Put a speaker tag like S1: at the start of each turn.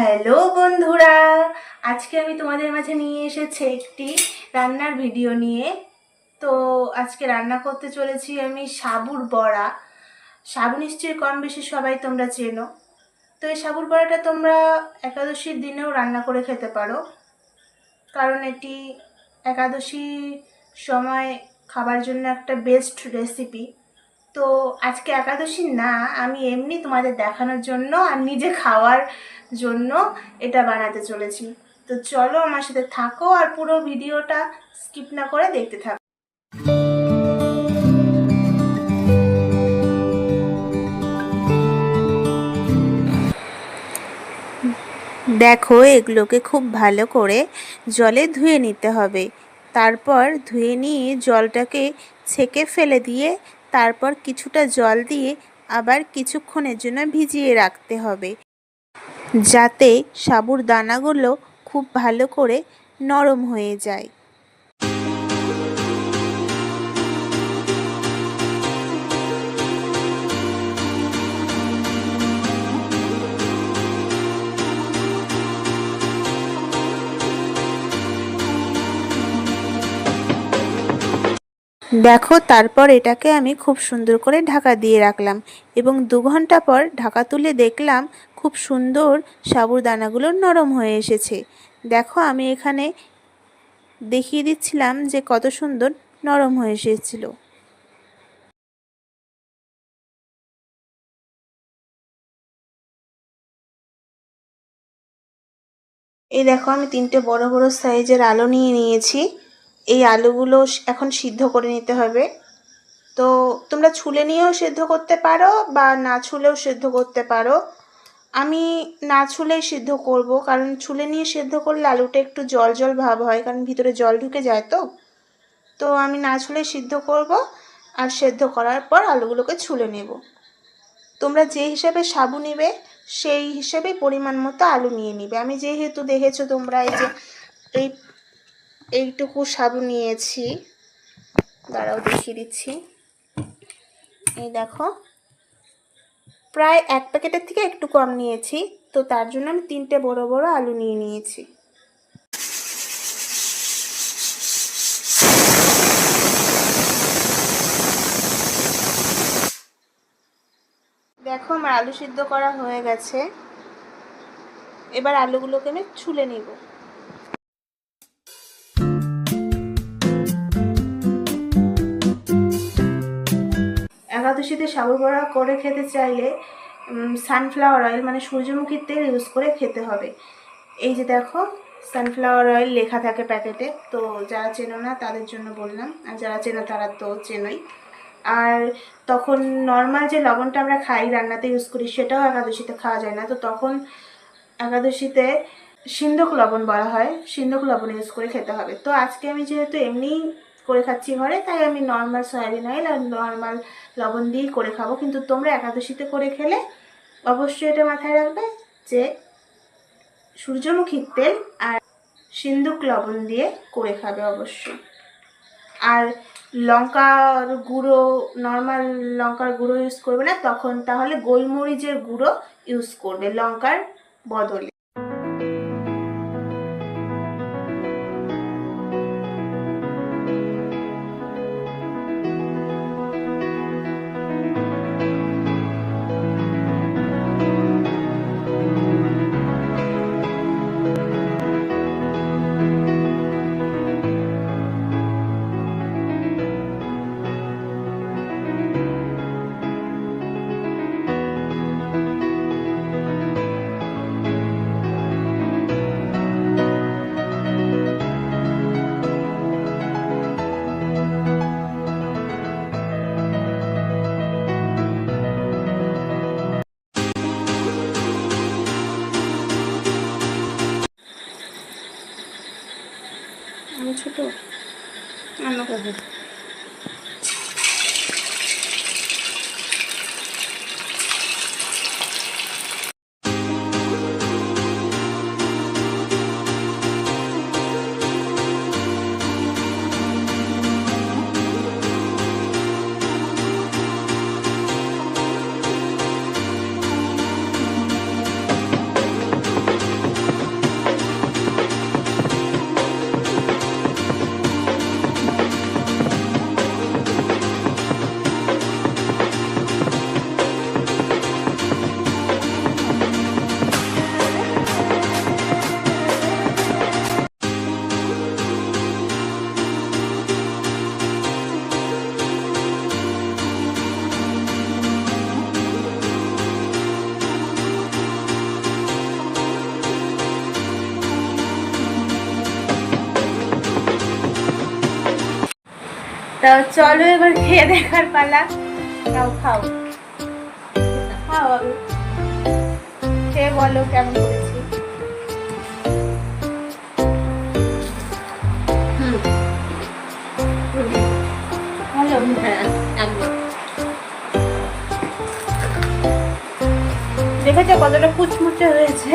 S1: Hello বন্ধুরা, আজকে আমি তোমাদের মাঝে নিয়ে এসেছি একটি রান্নার ভিডিও নিয়ে। তো আজকে রান্না করতে চলেছি আমি সাবুর বড়া। সাবু নিশ্চয়ই কম বেশি সবাই তোমরা চেনো। তো এই সাবুর বড়াটা তোমরা একাদশীর দিনেও রান্না করে খেতে পারো। কারণ এটি একাদশী সময় খাবার জন্য একটা বেস্ট রেসিপি তো আজকে একাদশী না, আমি এমনি তোমাদের দেখানোর জন্য আর নিজে খাওয়ার জন্য এটা বানাতে চলেছি। তো চলো আমার সাথে থাকো আর পুরো ভিডিওটা স্কিপ না করে দেখতে থাকো। দেখো, এগুলোকে খুব ভালো করে জলে ধুয়ে নিতে হবে। তারপর ধুয়ে নিয়ে জলটাকে ছেঁকে ফেলে দিয়ে তারপর কিছুটা জল দিয়ে আবার কিছুক্ষণের জন্য ভিজিয়ে রাখতে হবে। যাতে সাবুর দানাগুলো খুব ভালো করে নরম হয়ে যায়। দেখো, তারপর এটাকে আমি খুব সুন্দর করে ঢাকা দিয়ে রাখলাম এবং দু ঘণ্টা পর ঢাকা তুলে দেখলাম খুব সুন্দর সাবুর দানাগুলো নরম হয়ে এসেছে। দেখো, আমি এখানে দেখিয়ে দিচ্ছিলাম যে কত সুন্দর নরম হয়ে এসেছিল। এই দেখো, আমি তিনটে বড় বড় সাইজের আলো নিয়ে নিয়েছি। এই আলুগুলো এখন সিদ্ধ করে নিতে হবে। তো তোমরা ছুলে নিয়েও সেদ্ধ করতে পারো বা না ছুলেও সেদ্ধ করতে পারো। আমি না ছুলেই সিদ্ধ করব, কারণ ছুলে নিয়ে সেদ্ধ করলে আলুটা একটু জল জল ভাব হয়, কারণ ভিতরে জল ঢুকে যায় তো। তো আমি না ছুলে সিদ্ধ করব আর সেদ্ধ করার পর আলুগুলোকে ছুলে নেব। তোমরা যে হিসাবে সাবু নেবে, সেই হিসেবে পরিমাণ মতো আলু নিয়ে নিবে। আমি যেহেতু দেখেছ তোমরা এই যে এই এইটুকু সাবু নিয়েছি। দাঁড়াও, দেখিয়ে দিচ্ছি। এই দেখো, প্রায় এক প্যাকেটের থেকে একটু কম নিয়েছি, তো তার জন্য আমি তিনটে বড় বড় আলু নিয়ে নিয়েছি। দেখো, আমার আলু সিদ্ধ করা হয়ে গেছে। এবার আলুগুলোকে আমি ছুলে নিব। একাদশীতে সাবু বড়া করে খেতে চাইলে সানফ্লাওয়ার অয়েল মানে সূর্যমুখীর তেল ইউজ করে খেতে হবে। এই যে দেখো সানফ্লাওয়ার অয়েল লেখা থাকে প্যাকেটে তো যারা চেনো না, তাদের জন্য বললাম। আর যারা চেনো, তারা তো চেনোই। আর তখন নর্মাল যে লবণটা আমরা খাই রান্নাতে ইউজ করি, সেটাও একাদশীতে খাওয়া যায় না। তো তখন একাদশীতে সিন্ধক লবণ বলা হয়, সিন্ধক লবণ ইউজ করে খেতে হবে। তো আজকে আমি যেহেতু এমনি করে খাচ্ছি ঘরে, তাই আমি নর্মাল সয়াবিন অয়েল আর নর্মাল লবণ দিয়েই করে খাব। কিন্তু তোমরা একাদশীতে করে খেলে অবশ্যই এটা মাথায় রাখবে যে সূর্যমুখীর তেল আর সিন্দুক লবণ দিয়ে করে খাবে অবশ্যই। আর লঙ্কার গুঁড়ো নর্মাল লঙ্কার গুঁড়ো ইউজ করবে না, তখন তাহলে গোলমরিচের গুঁড়ো ইউজ করবে লঙ্কার বদলে। ছোট? আমাকে হবে তা চলো এবার খেয়ে দেখার পালা। খাও খাও। খাও আগে খেয়ে বলো কেমন করেছি ভালো।
S2: হ্যাঁ
S1: দেখেছ কতটা কুচমুচে হয়েছে?